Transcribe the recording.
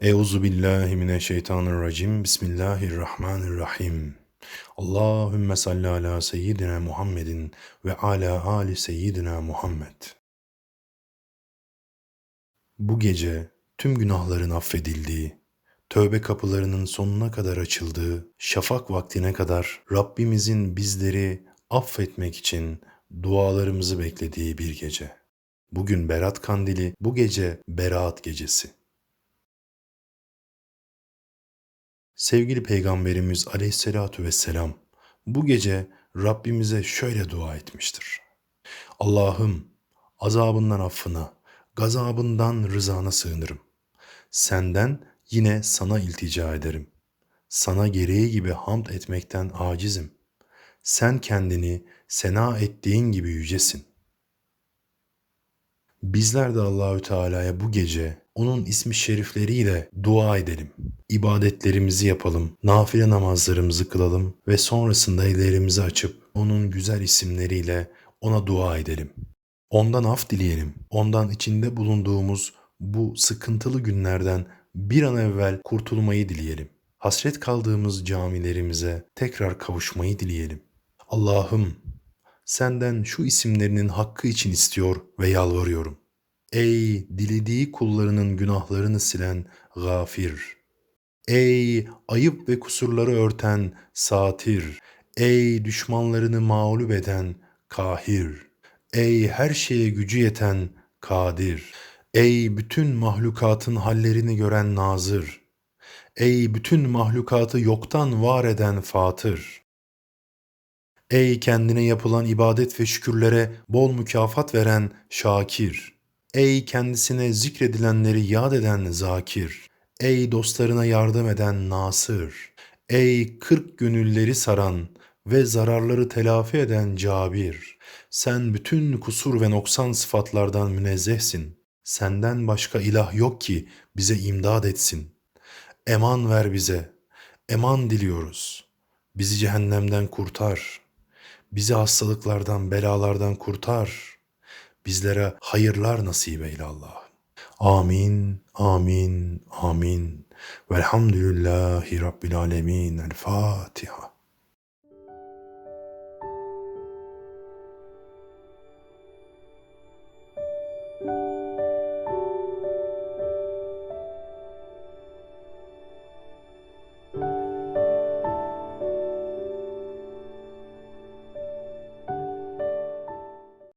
Euzu billahi mineşşeytanirracim. Bismillahirrahmanirrahim. Allahümme salli ala seyyidina Muhammedin ve ala ali seyyidina Muhammed. Bu gece tüm günahların affedildiği, tövbe kapılarının sonuna kadar açıldığı, şafak vaktine kadar Rabbimizin bizleri affetmek için dualarımızı beklediği bir gece. Bugün Berat Kandili, bu gece Berat Gecesi. Sevgili Peygamberimiz Aleyhisselatü Vesselam bu gece Rabbimize şöyle dua etmiştir. Allah'ım azabından affına, gazabından rızana sığınırım. Senden yine sana iltica ederim. Sana gereği gibi hamd etmekten acizim. Sen kendini sena ettiğin gibi yücesin. Bizler de Allahü Teala'ya bu gece onun ismi şerifleriyle dua edelim. İbadetlerimizi yapalım, nafile namazlarımızı kılalım ve sonrasında ellerimizi açıp onun güzel isimleriyle ona dua edelim. Ondan af dileyelim. Ondan içinde bulunduğumuz bu sıkıntılı günlerden bir an evvel kurtulmayı dileyelim. Hasret kaldığımız camilerimize tekrar kavuşmayı dileyelim. Allah'ım senden şu isimlerinin hakkı için istiyor ve yalvarıyorum. Ey dilediği kullarının günahlarını silen gafir. Ey ayıp ve kusurları örten satir. Ey düşmanlarını mağlup eden kahir. Ey her şeye gücü yeten kadir. Ey bütün mahlukatın hallerini gören nazır. Ey bütün mahlukatı yoktan var eden fatır. Ey kendine yapılan ibadet ve şükürlere bol mükafat veren şakir. Ey kendisine zikredilenleri yad eden zakir. Ey dostlarına yardım eden nasır. Ey kırk gönülleri saran ve zararları telafi eden cabir. Sen bütün kusur ve noksan sıfatlardan münezzehsin. Senden başka ilah yok ki bize imdad etsin. Eman ver bize. Eman diliyoruz. Bizi cehennemden kurtar. Bizi hastalıklardan, belalardan kurtar. Bizlere hayırlar nasip eyle Allah. Amin, amin, amin. Velhamdülillahi Rabbil alemin. El Fatiha.